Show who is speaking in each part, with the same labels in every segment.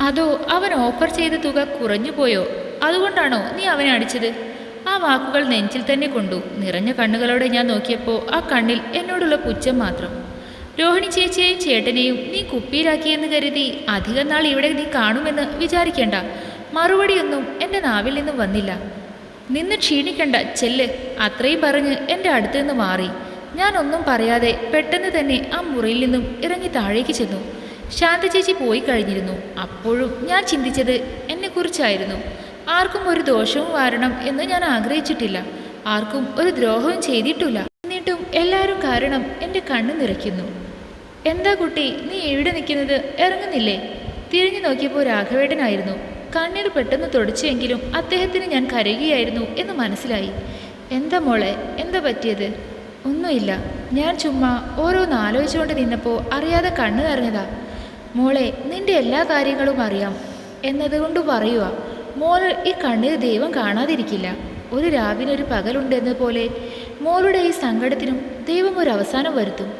Speaker 1: അതോ അവൻ ഓഫർ ചെയ്ത തുക കുറഞ്ഞു പോയോ? അതുകൊണ്ടാണോ നീ അവനെ അടിച്ചത്? ആ വാക്കുകൾ നെഞ്ചിൽ തന്നെ കൊണ്ടു. നിറഞ്ഞ കണ്ണുകളോടെ ഞാൻ നോക്കിയപ്പോൾ ആ കണ്ണിൽ എന്നോടുള്ള പുച്ഛം മാത്രം. രോഹിണി ചേച്ചിയെയും ചേട്ടനെയും നീ കുപ്പിയിലാക്കിയെന്ന് കരുതി അധികം നാൾ ഇവിടെ നീ കാണുമെന്ന് വിചാരിക്കേണ്ട. മറുപടിയൊന്നും എന്റെ നാവിൽ നിന്നും വന്നില്ല. നിന്ന് ക്ഷീണിക്കണ്ട ചെല്ല്. അത്രയും പറഞ്ഞ് എന്റെ അടുത്തു നിന്ന് മാറി. ഞാനൊന്നും പറയാതെ പെട്ടെന്ന് തന്നെ ആ മുറിയിൽ നിന്നും ഇറങ്ങി താഴേക്ക് ചെന്നു. ശാന്ത ചേച്ചി പോയി കഴിഞ്ഞിരുന്നു. അപ്പോഴും ഞാൻ ചിന്തിച്ചത് എന്നെക്കുറിച്ചായിരുന്നു. ആർക്കും ഒരു ദോഷവും വരണം എന്ന് ഞാൻ ആഗ്രഹിച്ചിട്ടില്ല. ആർക്കും ഒരു ദ്രോഹവും ചെയ്തിട്ടില്ല. എന്നിട്ടും എല്ലാവരും കാരണം എന്റെ കണ്ണു നിറയ്ക്കുന്നു. എന്താ കുട്ടി നീ എവിടെ നിൽക്കുന്നത്? ഇറങ്ങുന്നില്ലേ? തിരിഞ്ഞു നോക്കിയപ്പോൾ രാഘവേട്ടനായിരുന്നു. കണ്ണീർ പെട്ടെന്ന് തുടച്ചുവെങ്കിലും അദ്ദേഹത്തിന് ഞാൻ കരയുകയായിരുന്നു എന്ന് മനസ്സിലായി. എന്താ മോളെ എന്താ പറ്റിയത്? ഒന്നുമില്ല. ഞാൻ ചുമ്മാ ഓരോന്ന് ആലോചിച്ചുകൊണ്ട് നിന്നപ്പോൾ അറിയാതെ കണ്ണു നിറഞ്ഞതാ. മോളെ നിന്റെ എല്ലാ കാര്യങ്ങളും അറിയാം. എന്നതുകൊണ്ട് പറയുക മോൾ ഈ കണ്ണിൽ ദൈവം കാണാതിരിക്കില്ല. ഒരു രാവിനൊരു പകലുണ്ടെന്ന പോലെ മോളുടെ ഈ സങ്കടത്തിനും ദൈവം ഒരു അവസാനം വരുത്തും.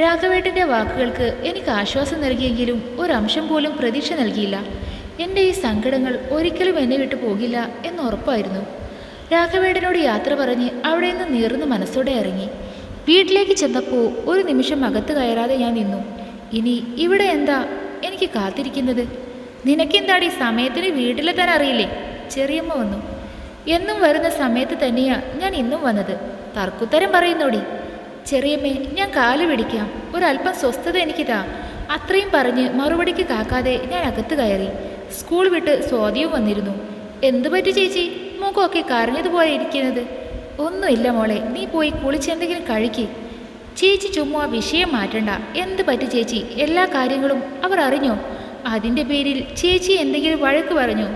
Speaker 1: രാഘവേട്ടന്റെ വാക്കുകൾക്ക് എനിക്ക് ആശ്വാസം നൽകിയെങ്കിലും ഒരംശം പോലും പ്രതീക്ഷ നൽകിയില്ല. എന്റെ ഈ സങ്കടങ്ങൾ ഒരിക്കലും എന്നെ വിട്ടു പോകില്ല എന്ന് ഉറപ്പായിരുന്നു. രാഘവേട്ടനോട് യാത്ര പറഞ്ഞ് അവിടെ നിന്ന് നീർന്ന് മനസ്സോടെ ഇറങ്ങി. വീട്ടിലേക്ക് ചെന്നപ്പോൾ ഒരു നിമിഷം അകത്ത് കയറാതെ ഞാൻ നിന്നു. ഇനി ഇവിടെ എന്താ എനിക്ക് കാത്തിരിക്കുന്നത്? നിനക്കെന്താടി സമയത്തിന് വീട്ടിലെത്താൻ അറിയില്ലേ? ചെറിയമ്മ വന്നു. എന്നും വരുന്ന സമയത്ത് തന്നെയാ ഞാൻ ഇന്നും വന്നത്. തർക്കുത്തരം പറയുന്നോടി. ചെറിയമ്മേ ഞാൻ കാൽ പിടിക്കാം. ഒരല്പം സ്വസ്ഥത എനിക്കിതാ. അത്രയും പറഞ്ഞ് മറുപടിക്ക് കാക്കാതെ ഞാൻ അകത്ത് കയറി. സ്കൂൾ വിട്ട് സ്വാതിയും വന്നിരുന്നു. എന്തു പറ്റി ചേച്ചി? മുഖമൊക്കെ കരഞ്ഞതുപോലെ ഇരിക്കുന്നത്. ഒന്നുമില്ല മോളെ നീ പോയി കുളിച്ചെന്തെങ്കിലും കഴിക്ക്. ചേച്ചി ചുമ്മാ വിഷയം മാറ്റണ്ട. എന്ത് പറ്റി ചേച്ചി? എല്ലാ കാര്യങ്ങളും അവർ അറിഞ്ഞോ? അതിന്റെ പേരിൽ ചേച്ചി എന്തെങ്കിലും വഴക്ക് പറഞ്ഞു?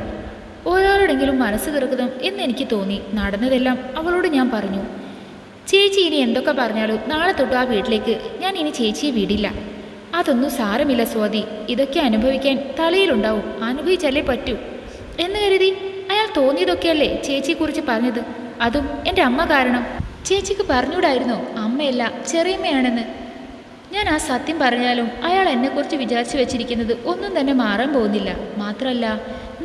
Speaker 1: ഒരാളുടെങ്കിലും മനസ്സ് തീർക്കണം എന്ന് എനിക്ക് തോന്നി. നടന്നതെല്ലാം അവളോട് ഞാൻ പറഞ്ഞു. ചേച്ചി ഇനി എന്തൊക്കെ പറഞ്ഞാലും നാളെ തൊട്ട് ആ വീട്ടിലേക്ക് ഞാൻ ഇനി ചേച്ചിയെ വിടില്ല. അതൊന്നും സാരമില്ല സ്വാതി. ഇതൊക്കെ അനുഭവിക്കാൻ തലയിലുണ്ടാവും. അനുഭവിച്ചല്ലേ പറ്റൂ. എന്ന് കരുതി അയാൾ തോന്നിയതൊക്കെയല്ലേ ചേച്ചിയെക്കുറിച്ച് പറഞ്ഞത്? അതും എന്റെ അമ്മ കാരണം. ചേച്ചിക്ക് പറഞ്ഞൂടായിരുന്നോ അമ്മയല്ല ചെറിയമ്മയാണെന്ന്. ഞാൻ ആ സത്യം പറഞ്ഞാലും അയാൾ എന്നെക്കുറിച്ച് വിചാരിച്ചു വെച്ചിരിക്കുന്നത് ഒന്നും തന്നെ മാറാൻ പോകുന്നില്ല. മാത്രമല്ല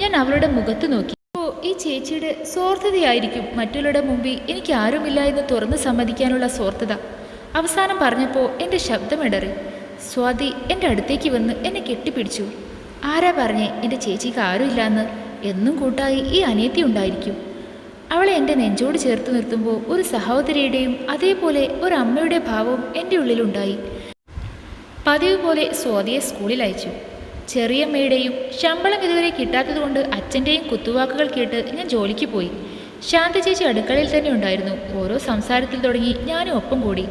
Speaker 1: ഞാൻ അവളുടെ മുഖത്ത് നോക്കി. ഓ ഈ ചേച്ചിയുടെ സ്വാർത്ഥതയായിരിക്കും. മറ്റുള്ളവരുടെ മുമ്പിൽ എനിക്ക് ആരുമില്ല എന്ന് തുറന്ന് സമ്മതിക്കാനുള്ള സ്വാർത്ഥത. അവസാനം പറഞ്ഞപ്പോൾ എന്റെ ശബ്ദമിടറി സ്വാതി എന്റെ അടുത്തേക്ക് വന്ന് എന്നെ കെട്ടിപ്പിടിച്ചു. ആരാ പറഞ്ഞേ? എന്റെ ചേച്ചിക്ക് ആരുമില്ലാന്ന്? എന്നും കൂട്ടായി ഈ അനിയത്തി ഉണ്ടായിരിക്കും. അവളെ എന്റെ നെഞ്ചോട് ചേർത്ത് നിർത്തുമ്പോൾ ഒരു സഹോദരിയുടെയും അതേപോലെ ഒരു അമ്മയുടെ ഭാവവും എന്റെ ഉള്ളിലുണ്ടായി. പതിവ് പോലെ സ്വാതിയെ സ്കൂളിൽ അയച്ചു. ചെറിയമ്മയുടെയും ശമ്പളം ഇതുവരെ കിട്ടാത്തതുകൊണ്ട് അച്ഛന്റെയും കുത്തുവാക്കുകൾ കേട്ട് ഞാൻ ജോലിക്ക് പോയി. ശാന്ത ചേച്ചി അടുക്കളയിൽ തന്നെ ഉണ്ടായിരുന്നു. ഓരോ സംസാരത്തിൽ തുടങ്ങി ഞാനും ഒപ്പം കൂടി.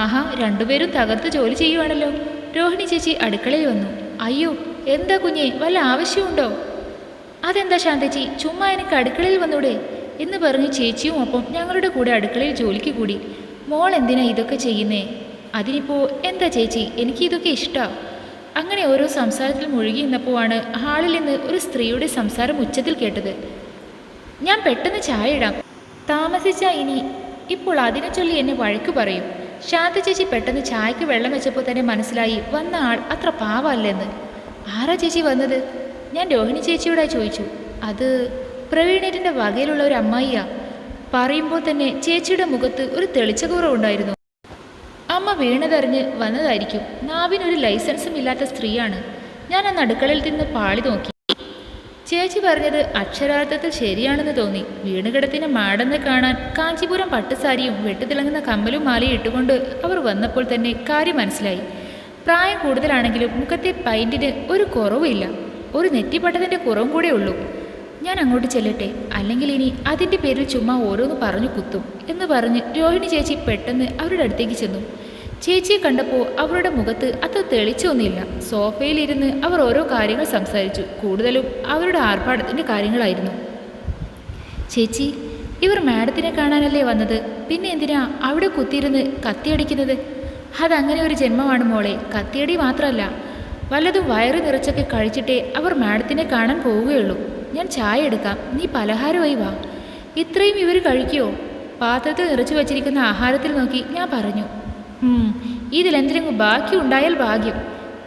Speaker 1: ആഹാ രണ്ടുപേരും തകർത്ത് ജോലി ചെയ്യുവാണല്ലോ. രോഹിണി ചേച്ചി അടുക്കളയിൽ വന്നു. അയ്യോ എന്താ കുഞ്ഞെ വല്ല ആവശ്യമുണ്ടോ? അതെന്താ ശാന്തച്ചി ചുമ്മാ എനിക്ക് അടുക്കളയിൽ വന്നൂടെ? എന്ന് പറഞ്ഞ് ചേച്ചിയും ഒപ്പം ഞങ്ങളുടെ കൂടെ അടുക്കളയിൽ ജോലിക്ക് കൂടി. മോൾ എന്തിനാ ഇതൊക്കെ ചെയ്യുന്നേ? അതിനിപ്പോൾ എന്താ ചേച്ചി? എനിക്ക് ഇതൊക്കെ ഇഷ്ടമാണ് അങ്ങനെ ഓരോ സംസാരത്തിൽ മുഴുകി നിന്നപ്പോഴാണ് ഹാളിൽ നിന്ന് ഒരു സ്ത്രീയുടെ സംസാരം ഉച്ചത്തിൽ കേട്ടത്. ഞാൻ പെട്ടെന്ന് ചായ ഇടാം. താമസിച്ച ഇനി ഇപ്പോൾ അതിനെ ചൊല്ലി എന്നെ വഴക്ക് പറയും. ശാന്ത ചേച്ചി പെട്ടെന്ന് ചായക്ക് വെള്ളം വെച്ചപ്പോൾ തന്നെ മനസ്സിലായി വന്ന ആൾ അത്ര പാവല്ലെന്ന് ആരാ ചേച്ചി വന്നത്? ഞാൻ രോഹിണി ചേച്ചിയോടായി ചോദിച്ചു. അത് പ്രവീണേറ്റിന്റെ വകയിലുള്ള ഒരു അമ്മായിയാ പറയുമ്പോൾ തന്നെ ചേച്ചിയുടെ മുഖത്ത് ഒരു തെളിച്ച കുറവുണ്ടായിരുന്നു അമ്മ വീണതറിഞ്ഞ് വന്നതായിരിക്കും. നാവിനൊരു ലൈസൻസും ഇല്ലാത്ത സ്ത്രീയാണ്. ഞാൻ അന്ന് അടുക്കളയിൽ നിന്ന് പാളി നോക്കി. ചേച്ചി പറഞ്ഞത് അക്ഷരാർത്ഥത്തിൽ ശരിയാണെന്ന് തോന്നി. വീണുകിടത്തിന് മാടന്ന് കാണാൻ കാഞ്ചിപുരം പട്ടുസാരിയും വെട്ടുതിളങ്ങുന്ന കമ്മലും മാലയും ഇട്ടുകൊണ്ട് അവർ വന്നപ്പോൾ തന്നെ കാര്യം മനസ്സിലായി. പ്രായം കൂടുതലാണെങ്കിലും മുഖത്തെ പൈന്റിന് ഒരു കുറവുമില്ല. ഒരു നെറ്റിപ്പട്ടതിന്റെ കുറവും കൂടെ ഉള്ളൂ. ഞാൻ അങ്ങോട്ട് ചെല്ലട്ടെ. അല്ലെങ്കിൽ ഇനി അതിന്റെ പേരിൽ ചുമ്മാ ഓരോന്ന് പറഞ്ഞു കുത്തും എന്ന് പറഞ്ഞ് രോഹിണി ചേച്ചി പെട്ടെന്ന് അവരുടെ അടുത്തേക്ക് ചെന്നു. ചേച്ചിയെ കണ്ടപ്പോൾ അവരുടെ മുഖത്ത് അത്ര തെളിച്ചൊന്നുമില്ല. സോഫയിലിരുന്ന് അവർ ഓരോ കാര്യങ്ങൾ സംസാരിച്ചു. കൂടുതലും അവരുടെ ആർഭാടത്തിന്റെ കാര്യങ്ങളായിരുന്നു. ചേച്ചി ഇവർ മാഡത്തിനെ കാണാനല്ലേ വന്നത്? പിന്നെ എന്തിനാ അവിടെ കുത്തിയിരുന്ന് കത്തിയടിക്കുന്നത്? അതങ്ങനെ ഒരു ജന്മമാണ് മോളെ. കത്തിയടി മാത്രമല്ല വല്ലതും വയറ് നിറച്ചൊക്കെ കഴിച്ചിട്ടേ അവർ മാഡത്തിനെ കാണാൻ പോവുകയുള്ളൂ. ഞാൻ ചായ എടുക്കാം. നീ പലഹാരമായി വാ. ഇത്രയും ഇവർ കഴിക്കുമോ പാത്രത്തിൽ നിറച്ചു വച്ചിരിക്കുന്ന ആഹാരത്തിൽ നോക്കി ഞാൻ പറഞ്ഞു. ഇതിലെന്തിനും ബാക്കി ഉണ്ടായാൽ ഭാഗ്യം.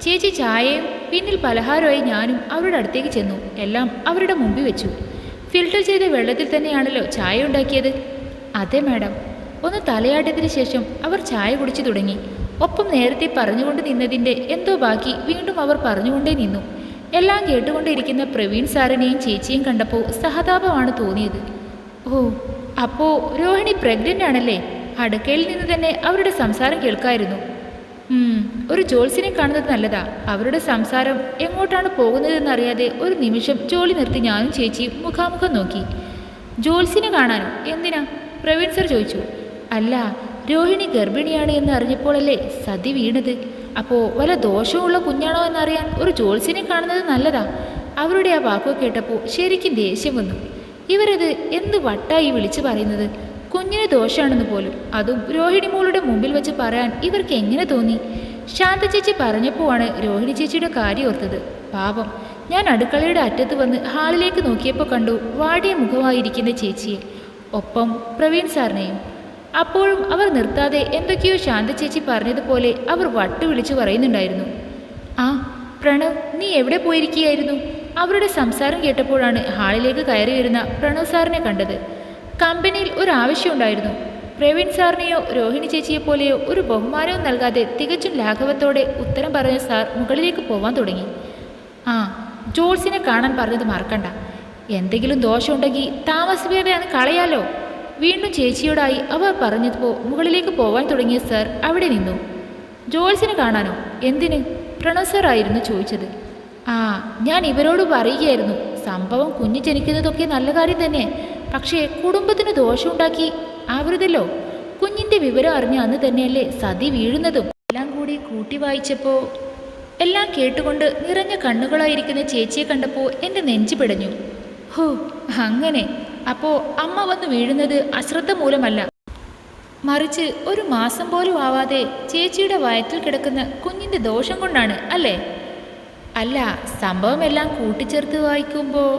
Speaker 1: ചേച്ചി ചായയും പിന്നിൽ പലഹാരമായി ഞാനും അവരുടെ അടുത്തേക്ക് ചെന്നു. എല്ലാം അവരുടെ മുമ്പിൽ വെച്ചു. ഫിൽട്ടർ ചെയ്ത വെള്ളത്തിൽ തന്നെയാണല്ലോ ചായ ഉണ്ടാക്കിയത്. അതെ മാഡം. ഒന്ന് തലയാട്ടത്തിന് ശേഷം അവർ ചായ കുടിച്ചു തുടങ്ങി. ഒപ്പം നേരത്തെ പറഞ്ഞുകൊണ്ട് നിന്നതിന്റെ എന്തോ ബാക്കി വീണ്ടും അവർ പറഞ്ഞുകൊണ്ടേ നിന്നു. എല്ലാം കേട്ടുകൊണ്ടിരിക്കുന്ന പ്രവീൺ സാറിനെയും ചേച്ചിയും കണ്ടപ്പോൾ സഹതാപമാണ് തോന്നിയത്. ഓ അപ്പോൾ രോഹിണി പ്രഗ്നന്റ് ആണല്ലേ? അടുക്കയിൽ നിന്ന് തന്നെ അവരുടെ സംസാരം കേൾക്കായിരുന്നു. ഒരു ജോൽസിനെ കാണുന്നത് നല്ലതാ. അവരുടെ സംസാരം എങ്ങോട്ടാണ് പോകുന്നതെന്ന് അറിയാതെ ഒരു നിമിഷം ജോലി നിർത്തി ഞാനും ചേച്ചിയും മുഖാമുഖം നോക്കി. ജോൽസിനെ കാണാനോ? എന്തിനാ? പ്രവീൺ സർ ചോദിച്ചു. അല്ല രോഹിണി ഗർഭിണിയാണ് എന്ന് അറിഞ്ഞപ്പോഴല്ലേ സതി വീണത്? അപ്പോൾ വല്ല ദോഷമുള്ള കുഞ്ഞാണോ എന്നറിയാൻ ഒരു ജോത്സ്യനെ കാണുന്നത് നല്ലതാ. അവരുടെ ആ വാക്കു കേട്ടപ്പോൾ ശരിക്കും ദേഷ്യം വന്നു. ഇവരത് എന്ത് വട്ടായി വിളിച്ചു പറയുന്നത്? കുഞ്ഞിന് ദോഷമാണെന്ന് പോലും. അതും രോഹിണി മോളുടെ മുമ്പിൽ വെച്ച് പറയാൻ ഇവർക്ക് എങ്ങനെ തോന്നി? ശാന്ത ചേച്ചി പറഞ്ഞപ്പോഴാണ് രോഹിണി ചേച്ചിയുടെ കാര്യം ഓർത്തത്. പാപം ഞാൻ അടുക്കളയുടെ അറ്റത്ത് വന്ന് ഹാളിലേക്ക് നോക്കിയപ്പോൾ കണ്ടു വാടിയ മുഖമായിരിക്കുന്ന ചേച്ചിയെ. ഒപ്പം പ്രവീൺ സാറിനെയും. അപ്പോഴും അവർ നിർത്താതെ എന്തൊക്കെയോ ശാന്ത ചേച്ചി പറഞ്ഞതുപോലെ അവർ വട്ടുവിളിച്ചു പറയുന്നുണ്ടായിരുന്നു. ആ പ്രണവ് നീ എവിടെ പോയിരിക്കുകയായിരുന്നു? അവരുടെ സംസാരം കേട്ടപ്പോഴാണ് ഹാളിലേക്ക് കയറി വരുന്ന പ്രണവ് സാറിനെ കണ്ടത്. കമ്പനിയിൽ ഒരു ആവശ്യമുണ്ടായിരുന്നു. പ്രവീൺ സാറിനെയോ രോഹിണി ചേച്ചിയെ പോലെയോ ഒരു ബഹുമാനവും നൽകാതെ തികച്ചും ലാഘവത്തോടെ ഉത്തരം പറഞ്ഞ സാർ മുകളിലേക്ക് പോവാൻ തുടങ്ങി. ആ ജോൾസിനെ കാണാൻ പറഞ്ഞത് മറക്കണ്ട. എന്തെങ്കിലും ദോഷമുണ്ടെങ്കിൽ അന്ന് കളയാലോ. വീണ്ടും ചേച്ചിയോടായി അവർ പറഞ്ഞപ്പോൾ മുകളിലേക്ക് പോവാൻ തുടങ്ങിയ സർ അവിടെ നിന്നു. ജോൾസിനെ കാണാനോ? എന്തിന്? പ്രണവ് സർ ആയിരുന്നു ചോദിച്ചത്. ആ ഞാൻ ഇവരോട് പറയുകയായിരുന്നു. സംഭവം കുഞ്ഞു ജനിക്കുന്നതൊക്കെ നല്ല കാര്യം തന്നെ. പക്ഷേ കുടുംബത്തിന് ദോഷമുണ്ടാക്കി ആവരുതല്ലോ. കുഞ്ഞിന്റെ വിവരം അറിഞ്ഞ അന്ന് തന്നെയല്ലേ സതി വീഴുന്നതും. എല്ലാം കൂടി കൂട്ടി വായിച്ചപ്പോൾ എല്ലാം കേട്ടുകൊണ്ട് നിറഞ്ഞ കണ്ണുകളായിരിക്കുന്ന ചേച്ചിയെ കണ്ടപ്പോൾ എന്റെ നെഞ്ചു പിടഞ്ഞു. ഹോ അങ്ങനെ. അപ്പോൾ അമ്മ വന്ന് വീഴുന്നത് അശ്രദ്ധ മൂലമല്ല. മറിച്ച് ഒരു മാസം പോലും ആവാതെ ചേച്ചിയുടെ വയറ്റിൽ കിടക്കുന്ന കുഞ്ഞിന്റെ ദോഷം കൊണ്ടാണ് അല്ലേ? അല്ല സംഭവമെല്ലാം കൂട്ടിച്ചേർത്ത് വായിക്കുമ്പോൾ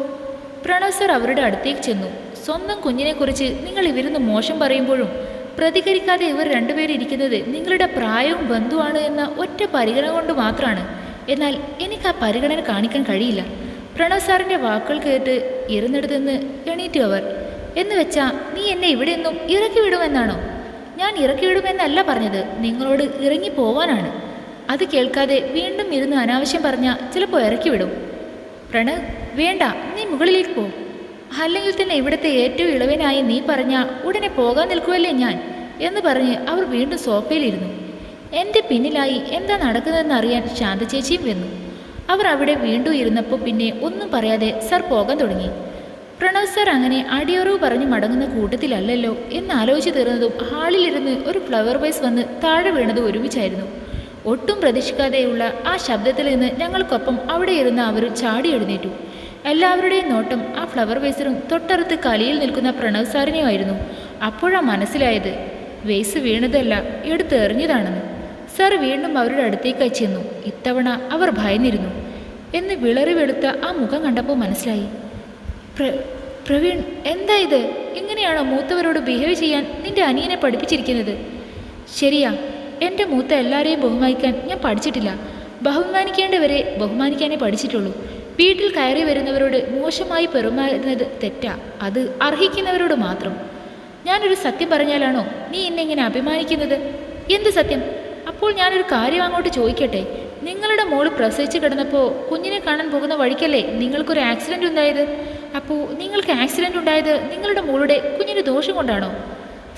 Speaker 1: പ്രണവ് സർ അവരുടെ അടുത്തേക്ക് ചെന്നു. സ്വന്തം കുഞ്ഞിനെക്കുറിച്ച് നിങ്ങൾ ഇവരുന്ന് മോശം പറയുമ്പോഴും പ്രതികരിക്കാതെ ഇവർ രണ്ടുപേരും ഇരിക്കുന്നത് നിങ്ങളുടെ പ്രായവും ബന്ധുവാണ് എന്ന ഒറ്റ പരിഗണന കൊണ്ട് മാത്രമാണ് എന്നാൽ എനിക്ക് ആ പരിഗണന കാണിക്കാൻ കഴിയില്ല. പ്രണവ് സാറിന്റെ വാക്കുകൾ കേട്ട് ഇരുന്നിടത്തുനിന്ന് എണീറ്റു അവർ. എന്ന് വെച്ചാ നീ എന്നെ ഇവിടെ നിന്നും ഇറക്കി വിടുമെന്നാണോ? ഞാൻ ഇറക്കി വിടുമെന്നല്ല പറഞ്ഞത്. നിങ്ങളോട് ഇറങ്ങി പോവാനാണ്. അത് കേൾക്കാതെ വീണ്ടും ഇരുന്ന് അനാവശ്യം പറഞ്ഞാൽ ചിലപ്പോൾ ഇറക്കി വിടും. പ്രണവ് വേണ്ട. നീ മുകളിലേക്ക് പോ. അല്ലെങ്കിൽ തന്നെ ഇവിടുത്തെ ഏറ്റവും ഇളവനായി നീ പറഞ്ഞാൽ ഉടനെ പോകാൻ നിൽക്കുമല്ലേ ഞാൻ? എന്ന് പറഞ്ഞ് അവർ വീണ്ടും സോഫയിലിരുന്നു. എന്റെ പിന്നിലായി എന്താ നടക്കുന്നതെന്ന് അറിയാൻ ശാന്ത ചേച്ചിയും വന്നു. അവർ അവിടെ വീണ്ടും ഇരുന്നപ്പോൾ പിന്നെ ഒന്നും പറയാതെ സർ പോകാൻ തുടങ്ങി. പ്രണവ് സർ അങ്ങനെ അടിയറവ് പറഞ്ഞ് മടങ്ങുന്ന കൂട്ടത്തിലല്ലല്ലോ എന്ന് ആലോചിച്ച് തീർന്നതും ഹാളിലിരുന്ന് ഒരു ഫ്ലവർ വൈസ് വന്ന് താഴെ വീണത് ഒരുമിച്ചായിരുന്നു. ഒട്ടും പ്രതീക്ഷിക്കാതെയുള്ള ആ ശബ്ദത്തിൽ നിന്ന് ഞങ്ങൾക്കൊപ്പം അവിടെ ഇരുന്ന് അവർ ചാടി എഴുന്നേറ്റു. എല്ലാവരുടെയും നോട്ടം ആ ഫ്ലവർ വേസിനും തൊട്ടടുത്ത് കലിയിൽ നിൽക്കുന്ന പ്രണവ് സാറിനെയുമായിരുന്നു അപ്പോഴാ മനസ്സിലായത് വേസ് വീണതല്ല എടുത്തെറിഞ്ഞതാണെന്ന്. സാർ വീണ്ടും അവരുടെ അടുത്തേക്ക് ചെന്നു. ഇത്തവണ അവർ ഭയന്നിരുന്നു. എന്ന് വിളറി വെളുത്ത ആ മുഖം കണ്ടപ്പോൾ മനസ്സിലായി. പ്ര പ്രവീൺ എന്താ ഇത്? ഇങ്ങനെയാണോ മൂത്തവരോട് ബിഹേവ് ചെയ്യാൻ നിന്റെ അനിയനെ പഠിപ്പിച്ചിരിക്കുന്നത്? ശരിയാ എന്റെ മൂത്ത എല്ലാവരെയും ബഹുമാനിക്കാൻ ഞാൻ പഠിച്ചിട്ടില്ല. ബഹുമാനിക്കേണ്ടവരെ ബഹുമാനിക്കാനേ പഠിച്ചിട്ടുള്ളൂ. വീട്ടിൽ കയറി വരുന്നവരോട് മോശമായി പെരുമാറുന്നത് തെറ്റാ. അത് അർഹിക്കുന്നവരോട് മാത്രം. ഞാനൊരു സത്യം പറഞ്ഞാലാണോ? നീ എന്നെ ഇങ്ങനെ അഭിമാനിക്കുന്നത്? എന്ത് സത്യം? അപ്പോൾ ഞാനൊരു കാര്യം അങ്ങോട്ട് ചോദിക്കട്ടെ? നിങ്ങളുടെ മോൾ പ്രസവിച്ച് കിടന്നപ്പോൾ കുഞ്ഞിനെ കാണാൻ പോകുന്ന വഴിക്കല്ലേ നിങ്ങൾക്കൊരു ആക്സിഡന്റ് ഉണ്ടായത്? അപ്പോൾ നിങ്ങൾക്ക് ആക്സിഡന്റ് ഉണ്ടായത് നിങ്ങളുടെ മോളുടെ കുഞ്ഞിന് ദോഷം കൊണ്ടാണോ?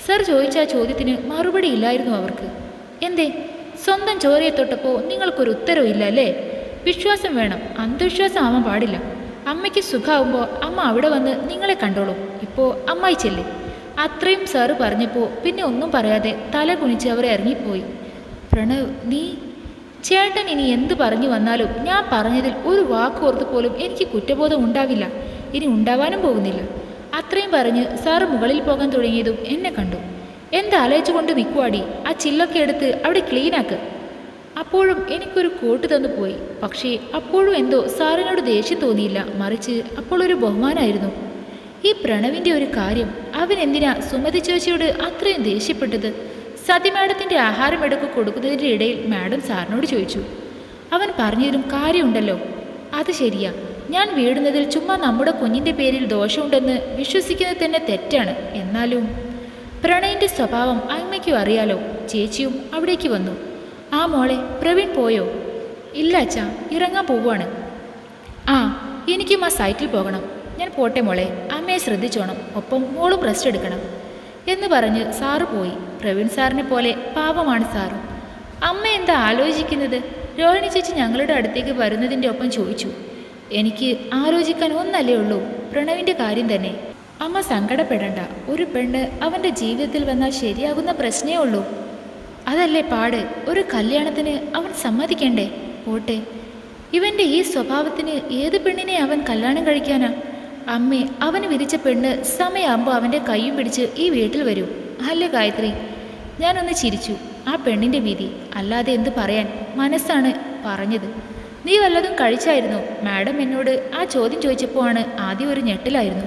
Speaker 1: സർ ചോദിച്ച ആ ചോദ്യത്തിന് മറുപടി ഇല്ലായിരുന്നു അവർക്ക്. എന്തേ? സ്വന്തം ചോരയെ തൊട്ടപ്പോൾ നിങ്ങൾക്കൊരു ഉത്തരവും ഇല്ല അല്ലേ? വിശ്വാസം വേണം. അന്ധവിശ്വാസം ആവാൻ പാടില്ല. അമ്മയ്ക്ക് സുഖമാവുമ്പോൾ അമ്മ അവിടെ വന്ന് നിങ്ങളെ കണ്ടോളും. ഇപ്പോൾ അമ്മായി ചെല്ലേ. അത്രയും സാറ് പറഞ്ഞപ്പോൾ പിന്നെ ഒന്നും പറയാതെ തല കുണിച്ച് അവർ ഇറങ്ങിപ്പോയി. പ്രണവ് നീ ചേട്ടൻ ഇനി എന്ത് പറഞ്ഞു വന്നാലും ഞാൻ പറഞ്ഞതിൽ ഒരു വാക്ക് ഓർത്ത് പോലും എനിക്ക് കുറ്റബോധം ഉണ്ടാവില്ല. ഇനി ഉണ്ടാവാനും പോകുന്നില്ല. അത്രയും പറഞ്ഞ് സാറ് മുകളിൽ പോകാൻ തുടങ്ങിയതും എന്നെ കണ്ടു. എന്താലോചിച്ചുകൊണ്ട് നിൽക്കുവാടി ആ ചില്ലൊക്കെ എടുത്ത് അവിടെ ക്ലീനാക്ക് അപ്പോഴും എനിക്കൊരു കോട്ട് തന്നു പോയി. പക്ഷേ അപ്പോഴും എന്തോ സാറിനോട് ദേഷ്യം തോന്നിയില്ല. മറിച്ച് അപ്പോൾ ഒരു ബഹുമാനമായിരുന്നു ഈ പ്രണവിന്റെ ഒരു കാര്യം അവൻ എന്തിനാ സുമതി ചേച്ചിയോട് അത്രയും ദേഷ്യപ്പെട്ടത്? സതി മാഡത്തിന്റെ ആഹാരം എടുക്ക് കൊടുക്കുന്നതിന്റെ ഇടയിൽ മാഡം സാറിനോട് ചോദിച്ചു. അവൻ പറഞ്ഞതിലും കാര്യമുണ്ടല്ലോ. അത് ശരിയാ. ഞാൻ വീടുന്നതിൽ ചുമ്മാ നമ്മുടെ കുഞ്ഞിന്റെ പേരിൽ ദോഷമുണ്ടെന്ന് വിശ്വസിക്കുന്നത് തന്നെ തെറ്റാണ്. എന്നാലും പ്രണയിന്റെ സ്വഭാവം അമ്മയ്ക്കും അറിയാലോ. ചേച്ചിയും അവിടേക്ക് വന്നു. ആ മോളെ പ്രവീൺ പോയോ? ഇല്ല അച്ഛാ ഇറങ്ങാൻ പോവുകയാണ്. ആ എനിക്കും ആ സൈറ്റിൽ പോകണം. ഞാൻ പോട്ടെ മോളെ അമ്മയെ ശ്രദ്ധിച്ചോണം. ഒപ്പം മോളും റെസ്റ്റ് എടുക്കണം. എന്ന് പറഞ്ഞ് സാറ് പോയി. പ്രവീൺ സാറിനെ പോലെ പാപമാണ് സാറും. അമ്മ എന്താ ആലോചിക്കുന്നത്? രോഹിണി ചേച്ചി ഞങ്ങളുടെ അടുത്തേക്ക് വരുന്നതിന്റെ ഒപ്പം ചോദിച്ചു. എനിക്ക് ആലോചിക്കാൻ ഒന്നല്ലേ ഉള്ളൂ. പ്രണവിന്റെ കാര്യം തന്നെ. അമ്മ സങ്കടപ്പെടണ്ട. ഒരു പെണ്ണ് അവന്റെ ജീവിതത്തിൽ വന്നാൽ ശരിയാകുന്ന പ്രശ്നമേ ഉള്ളൂ. അതല്ലേ പാട്. ഒരു കല്യാണത്തിന് അവൻ സമ്മതിക്കണ്ടേ? പോട്ടെ. ഇവന്റെ ഈ സ്വഭാവത്തിന് ഏത് പെണ്ണിനെ അവൻ കല്യാണം കഴിക്കാനാ? അമ്മേ അവന് വിരിച്ച പെണ്ണ് സമയമാകുമ്പോൾ അവന്റെ കൈയും പിടിച്ച് ഈ വീട്ടിൽ വരും. അല്ലേ ഗായത്രി? ഞാനൊന്ന് ചിരിച്ചു. ആ പെണ്ണിന്റെ വിധി അല്ലാതെ എന്ത് പറയാൻ? മനസ്സാണ് പറഞ്ഞത്. നീ വല്ലതും കഴിച്ചായിരുന്നു? മാഡം എന്നോട് ആ ചോദ്യം ചോദിച്ചപ്പോൾ ആണ് ആദ്യം ഒരു ഞെട്ടിലായിരുന്നു.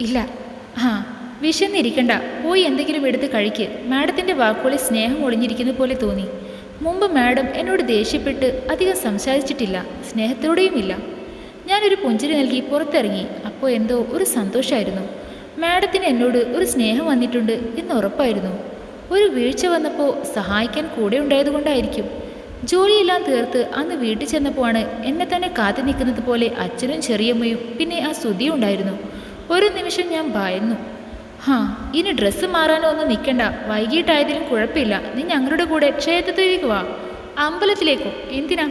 Speaker 1: ഇല്ല. ആ വിശന്നിരിക്കണ്ട. പോയി എന്തെങ്കിലും എടുത്ത് കഴിക്ക്. മാഡത്തിന്റെ വാക്കുകളിൽ സ്നേഹം ഒളിഞ്ഞിരിക്കുന്ന പോലെ തോന്നി. മുമ്പ് മാഡം എന്നോട് ദേഷ്യപ്പെട്ട് അധികം സംസാരിച്ചിട്ടില്ല. സ്നേഹത്തോടെയുമില്ല ഞാനൊരു പുഞ്ചിരി നൽകി പുറത്തിറങ്ങി. അപ്പോൾ എന്തോ ഒരു സന്തോഷമായിരുന്നു മാഡത്തിന് എന്നോട് ഒരു സ്നേഹം വന്നിട്ടുണ്ട് എന്ന് ഉറപ്പായിരുന്നു. ഒരു വീഴ്ച വന്നപ്പോൾ സഹായിക്കാൻ കൂടെ ഉണ്ടായതുകൊണ്ടായിരിക്കും. ജോലിയെല്ലാം തീർത്ത് അന്ന് വീട്ടിൽ ചെന്നപ്പോഴാണ് എന്നെ തന്നെ കാത്തു നിൽക്കുന്നത് പോലെ അച്ഛനും ചെറിയമ്മയും പിന്നെ ആ സുധിയും ഉണ്ടായിരുന്നു. ഒരു നിമിഷം ഞാൻ ഭയന്നു. ഹാ ഇനി ഡ്രസ്സ് മാറാനോ ഒന്നും നിൽക്കണ്ട. വൈകിട്ടായതിലും കുഴപ്പമില്ല. നീ ഞങ്ങളുടെ കൂടെ ക്ഷേത്രത്തിലേക്ക് വാ. അമ്പലത്തിലേക്കോ? എന്തിനാ?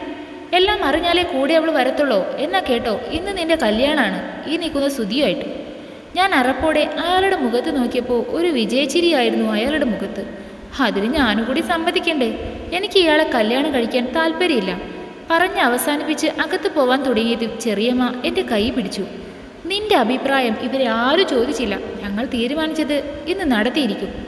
Speaker 1: എല്ലാം അറിഞ്ഞാലേ കൂടെ അവൾ വരത്തുള്ളോ? എന്നാ കേട്ടോ ഇന്ന് നിന്റെ കല്യാണമാണ് ഈ നിൽക്കുന്ന സുതിയുമായിട്ട് ഞാൻ അറപ്പോടെ അയാളുടെ മുഖത്ത് നോക്കിയപ്പോൾ ഒരു വിജയച്ചിരിയായിരുന്നു അയാളുടെ മുഖത്ത്. അതിന് ഞാനും കൂടി സമ്മതിക്കണ്ടേ? എനിക്ക് ഇയാളെ കല്യാണം കഴിക്കാൻ താല്പര്യമില്ല. പറഞ്ഞ് അവസാനിപ്പിച്ച് അകത്ത് പോവാൻ തുടങ്ങിയതും ചെറിയമ്മ എന്റെ കൈ പിടിച്ചു. നിന്റെ അഭിപ്രായം ഇവരെ ആരും ചോദിച്ചില്ല. ഞങ്ങൾ തീരുമാനിച്ചത് ഇന്ന് നടത്തിയിരിക്കും.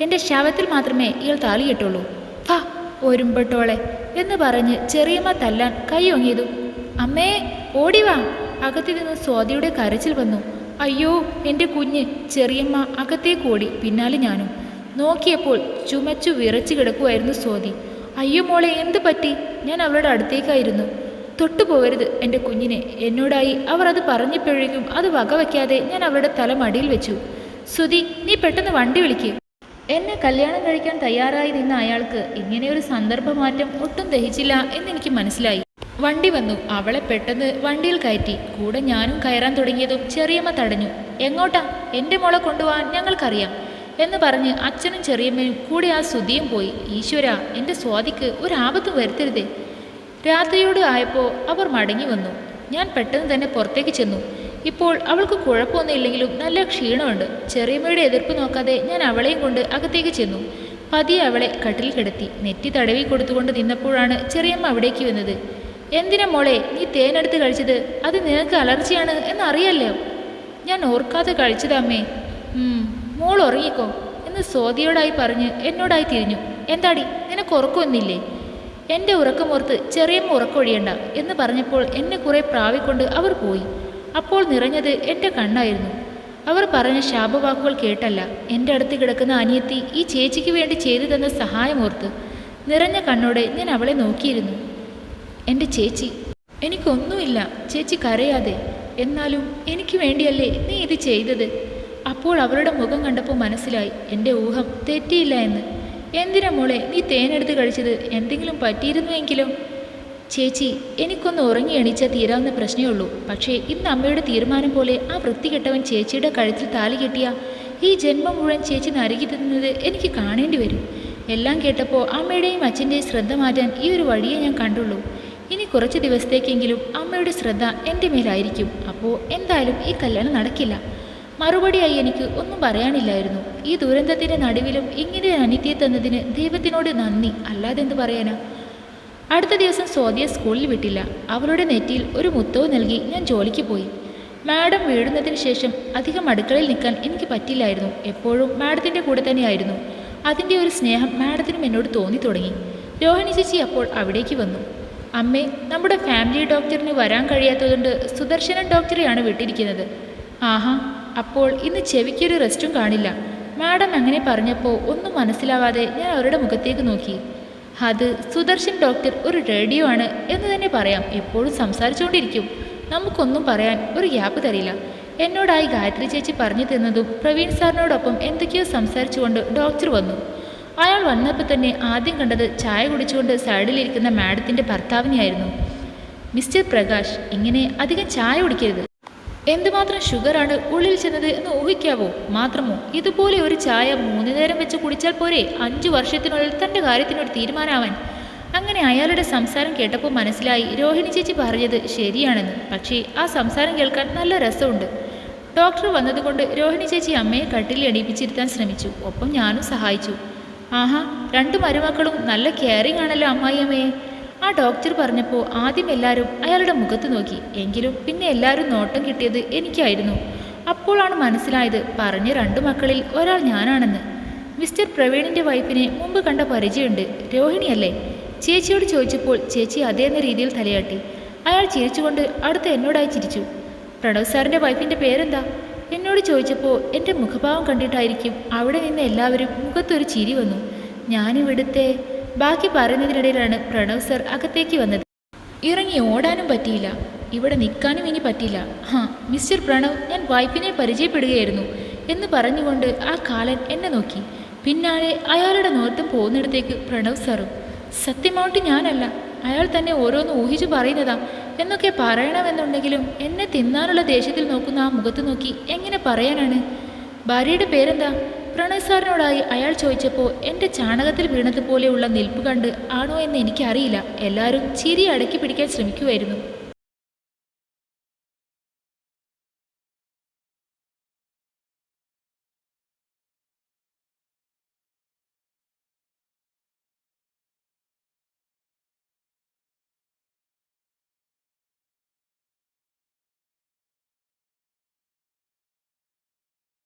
Speaker 1: എന്റെ ശവത്തിൽ മാത്രമേ ഇയാൾ താലി കെട്ടുള്ളൂ വാ ഒരുമ്പെട്ടോളെ എന്ന് പറഞ്ഞ് ചെറിയമ്മ തല്ലാൻ കൈ ഒങ്ങിയതും അമ്മേ ഓടിവാ അകത്തു നിന്ന് സ്വാതിയുടെ കരച്ചിൽ വന്നു. അയ്യോ എന്റെ കുഞ്ഞ് ചെറിയമ്മ അകത്തേക്ക് ഓടി പിന്നാലെ ഞാനും. നോക്കിയപ്പോൾ ചുമച്ചു വിറച്ചു കിടക്കുമായിരുന്നു സ്വാതി. അയ്യോ മോളെ എന്ത് പറ്റി? ഞാൻ അവളുടെ അടുത്തേക്കായിരുന്നു. തൊട്ടു പോകരുത് എന്റെ കുഞ്ഞിനെ. എന്നോടായി അവർ അത് പറഞ്ഞപ്പോഴേക്കും അത് വകവയ്ക്കാതെ ഞാൻ അവളുടെ തല മടിയിൽ വെച്ചു. സുതി നീ പെട്ടെന്ന് വണ്ടി വിളിക്ക്. എന്നെ കല്യാണം കഴിക്കാൻ തയ്യാറായി നിന്ന അയാൾക്ക് ഇങ്ങനെയൊരു സന്ദർഭമാറ്റം ഒട്ടും ദഹിച്ചില്ല എന്നെനിക്ക് മനസ്സിലായി. വണ്ടി വന്നു. അവളെ പെട്ടെന്ന് വണ്ടിയിൽ കയറ്റി. കൂടെ ഞാനും കയറാൻ തുടങ്ങിയതും ചെറിയമ്മ തടഞ്ഞു. എങ്ങോട്ടാ? എന്റെ മോളെ കൊണ്ടുപോകാൻ ഞങ്ങൾക്കറിയാം എന്ന് പറഞ്ഞ് അച്ഛനും ചെറിയമ്മയും കൂടെ ആ സുധിയും പോയി. ഈശ്വര എന്റെ സ്വാതിക്ക് ഒരു ആപത്തും വരുത്തരുതേ. രാത്രിയോട് ആയപ്പോൾ അവർ മടങ്ങി വന്നു. ഞാൻ പെട്ടെന്ന് തന്നെ പുറത്തേക്ക് ചെന്നു. ഇപ്പോൾ അവൾക്ക് കുഴപ്പമൊന്നുമില്ലെങ്കിലും നല്ല ക്ഷീണമുണ്ട്. ചെറിയമ്മയുടെ എതിർപ്പ് നോക്കാതെ ഞാൻ അവളെയും കൊണ്ട് അകത്തേക്ക് ചെന്നു. പതിയെ അവളെ കട്ടിൽ കിടത്തി. നെറ്റി തടവി കൊടുത്തുകൊണ്ട് നിന്നപ്പോഴാണ് ചെറിയമ്മ അവിടേക്ക് വന്നത്. എന്തിനാ മോളെ നീ തേനെടുത്ത് കഴിച്ചത്? അത് നിനക്ക് അലർജിയാണ് എന്നറിയാലോ ഞാൻ ഓർക്കാതെ കഴിച്ചതമ്മേ മോൾ ഉറങ്ങിക്കോ എന്ന് സ്വാതിയോടായി പറഞ്ഞ് എന്നോടായി തിരിഞ്ഞു. എന്താടി നിനക്ക് ഉറക്കമൊന്നില്ലേ എന്റെ ഉറക്കമോർത്ത് ചെറിയമ്മ ഉറക്കൊഴിയണ്ട എന്ന് പറഞ്ഞപ്പോൾ എന്നെ കുറെ പ്രാവിക്കൊണ്ട് അവർ പോയി. അപ്പോൾ നിറഞ്ഞത് എന്റെ കണ്ണായിരുന്നു. അവർ പറഞ്ഞ ശാപവാക്കുകൾ കേട്ടല്ല. എന്റെ അടുത്ത് കിടക്കുന്ന അനിയത്തി ഈ ചേച്ചിക്ക് വേണ്ടി ചെയ്തു തന്ന സഹായമോർത്ത് നിറഞ്ഞ കണ്ണോടെ ഞാൻ അവളെ നോക്കിയിരുന്നു. എന്റെ ചേച്ചി. എനിക്കൊന്നുമില്ല ചേച്ചി കരയാതെ. എന്നാലും എനിക്ക് വേണ്ടിയല്ലേ നീ ഇത് ചെയ്തത്? അപ്പോൾ അവരുടെ മുഖം കണ്ടപ്പോൾ മനസ്സിലായി എന്റെ ഊഹം തെറ്റിയില്ല എന്ന്. എന്തിനാ മോളെ നീ തേനെടുത്ത് കഴിച്ചത്? എന്തെങ്കിലും പറ്റിയിരുന്നുവെങ്കിലും ചേച്ചി എനിക്കൊന്ന് ഉറങ്ങി എണീച്ചാൽ തീരാവുന്ന പ്രശ്നമേ ഉള്ളൂ. പക്ഷേ ഇന്ന് അമ്മയുടെ തീരുമാനം പോലെ ആ വൃത്തികെട്ടവൻ ചേച്ചിയുടെ കഴുത്തിൽ താലി കെട്ടിയ ഈ ജന്മം മുഴുവൻ ചേച്ചി നരകി തിന്നുന്നത് എനിക്ക് കാണേണ്ടി വരും. എല്ലാം കേട്ടപ്പോൾ അമ്മയുടെയും അച്ഛന്റെയും ശ്രദ്ധ മാറ്റാൻ ഈ ഒരു വഴിയെ ഞാൻ കണ്ടുള്ളൂ. ഇനി കുറച്ച് ദിവസത്തേക്കെങ്കിലും അമ്മയുടെ ശ്രദ്ധ എന്റെ മേലായിരിക്കും. അപ്പോൾ എന്തായാലും ഈ കല്യാണം നടക്കില്ല. മറുപടിയായി എനിക്ക് ഒന്നും പറയാനില്ലായിരുന്നു. ഈ ദുരന്തത്തിന്റെ നടുവിലും ഇങ്ങനെ അനിത്യയെ തന്നതിന് ദൈവത്തിനോട് നന്ദി. അല്ലാതെ എന്ത് പറയാനാ? അടുത്ത ദിവസം സ്വാതിയെ സ്കൂളിൽ വിട്ടില്ല. അവളുടെ നെറ്റിയിൽ ഒരു മുത്തവ് നൽകി ഞാൻ ജോലിക്ക് പോയി. മാഡം വീഴുന്നതിന് ശേഷം അധികം അടുക്കളയിൽ നിൽക്കാൻ എനിക്ക് പറ്റില്ലായിരുന്നു. എപ്പോഴും മാഡത്തിന്റെ കൂടെ തന്നെയായിരുന്നു. അതിന്റെ ഒരു സ്നേഹം മാഡത്തിനും എന്നോട് തോന്നി തുടങ്ങി. രോഹിണി ചേച്ചി അപ്പോൾ അവിടേക്ക് വന്നു. അമ്മേ നമ്മുടെ ഫാമിലി ഡോക്ടറിന് വരാൻ കഴിയാത്തതുകൊണ്ട് സുദർശനൻ ഡോക്ടറെയാണ് വിട്ടിരിക്കുന്നത്. ആഹാ അപ്പോൾ ഇന്ന് ചെവിക്കൊരു റെസ്റ്റും കാണില്ല. മാഡം അങ്ങനെ പറഞ്ഞപ്പോൾ ഒന്നും മനസ്സിലാവാതെ ഞാൻ അവരുടെ മുഖത്തേക്ക് നോക്കി. അത് സുദർശൻ ഡോക്ടർ ഒരു റേഡിയോ ആണ് എന്ന് തന്നെ പറയാം. എപ്പോഴും സംസാരിച്ചുകൊണ്ടിരിക്കും. നമുക്കൊന്നും പറയാൻ ഒരു ഗ്യാപ്പ് തരില്ല. എന്നോടായി ഗായത്രി ചേച്ചി പറഞ്ഞു തന്നതും പ്രവീൺ സാറിനോടൊപ്പം എന്തൊക്കെയോ സംസാരിച്ചുകൊണ്ട് ഡോക്ടർ വന്നു. അയാൾ വന്നപ്പോൾ തന്നെ ആദ്യം കണ്ടത് ചായ കുടിച്ചുകൊണ്ട് സൈഡിലിരിക്കുന്ന മാഡത്തിന്റെ ഭർത്താവിനെയായിരുന്നു. മിസ്റ്റർ പ്രകാശ് ഇങ്ങനെ അധികം ചായ കുടിക്കരുത്. എന്തുമാത്രം ഷുഗറാണ് ഉള്ളിൽ ചെന്നത് എന്ന് ഊഹിക്കാവോ? മാത്രമോ ഇതുപോലെ ഒരു ചായ മൂന്നു നേരം വെച്ച് കുടിച്ചാൽ പോരെ? അഞ്ചു വർഷത്തിനുള്ളിൽ തന്റെ കാര്യത്തിനൊരു തീരുമാനമാവാൻ. അങ്ങനെ അയാളുടെ സംസാരം കേട്ടപ്പോൾ മനസ്സിലായി രോഹിണി ചേച്ചി പറഞ്ഞത് ശരിയാണെന്ന്. പക്ഷേ ആ സംസാരം കേൾക്കാൻ നല്ല രസമുണ്ട്. ഡോക്ടർ വന്നതുകൊണ്ട് രോഹിണി ചേച്ചി അമ്മയെ കട്ടിലിൽ എണീപ്പിച്ചിരുത്താൻ ശ്രമിച്ചു. ഒപ്പം ഞാനും സഹായിച്ചു. ആഹാ രണ്ടു മരുമക്കളും നല്ല കെയറിങ് ആണല്ലോ അമ്മായിയമ്മയെ ആ ഡോക്ടർ പറഞ്ഞപ്പോൾ ആദ്യം എല്ലാവരും അയാളുടെ മുഖത്ത് നോക്കി. എങ്കിലും പിന്നെ എല്ലാവരും നോട്ടം കിട്ടിയത് എനിക്കായിരുന്നു. അപ്പോഴാണ് മനസ്സിലായത് പറഞ്ഞ രണ്ടു മക്കളിൽ ഒരാൾ ഞാനാണെന്ന്. മിസ്റ്റർ പ്രവീണിന്റെ വൈഫിനെ മുമ്പ് കണ്ട പരിചയമുണ്ട്. രോഹിണിയല്ലേ? ചേച്ചിയോട് ചോദിച്ചപ്പോൾ ചേച്ചി അതേന്ന രീതിയിൽ തലയാട്ടി. അയാൾ ചിരിച്ചുകൊണ്ട് അടുത്ത് എന്നോടായി ചിരിച്ചു. പ്രണവ് സാറിന്റെ വൈഫിന്റെ പേരെന്താ? എന്നോട് ചോദിച്ചപ്പോൾ എന്റെ മുഖഭാവം കണ്ടിട്ടായിരിക്കും അവിടെ നിന്ന് എല്ലാവരും മുഖത്തൊരു ചിരി വന്നു. ഞാനിവിടുത്തെ ബാക്കി പറയുന്നതിനിടയിലാണ് പ്രണവ് സർ അകത്തേക്ക് വന്നത്. ഇറങ്ങി ഓടാനും പറ്റിയില്ല. ഇവിടെ നിൽക്കാനും ഇനി പറ്റില്ല ഹാ മിസ്റ്റർ പ്രണവ് ഞാൻ വൈഫിനെ പരിചയപ്പെടുകയായിരുന്നു എന്ന് പറഞ്ഞുകൊണ്ട് ആ കാലൻ എന്നെ നോക്കി. പിന്നാലെ അയാളുടെ നോട്ടം പോകുന്നിടത്തേക്ക് പ്രണവ് സാറും സത്യമായിട്ട് ഞാനല്ല. അയാൾ തന്നെ ഓരോന്ന് ഊഹിച്ചു പറയുന്നതാ. എന്നൊക്കെ പറയണമെന്നുണ്ടെങ്കിലും എന്നെ തിന്നാനുള്ള ദേഷ്യത്തിൽ നോക്കുന്ന ആ മുഖത്ത് നോക്കി എങ്ങനെ പറയാനാണ്? ഭാര്യയുടെ പേരെന്താ? പ്രണയ് സാറിനോടായി അയാൾ ചോദിച്ചപ്പോൾ എന്റെ ചാണകത്തിൽ വീണതുപോലെയുള്ള നിൽപ്പ് കണ്ട് ആണോ എന്ന് എനിക്കറിയില്ല. എല്ലാവരും ചിരി അടക്കി പിടിക്കാൻ ശ്രമിക്കുമായിരുന്നു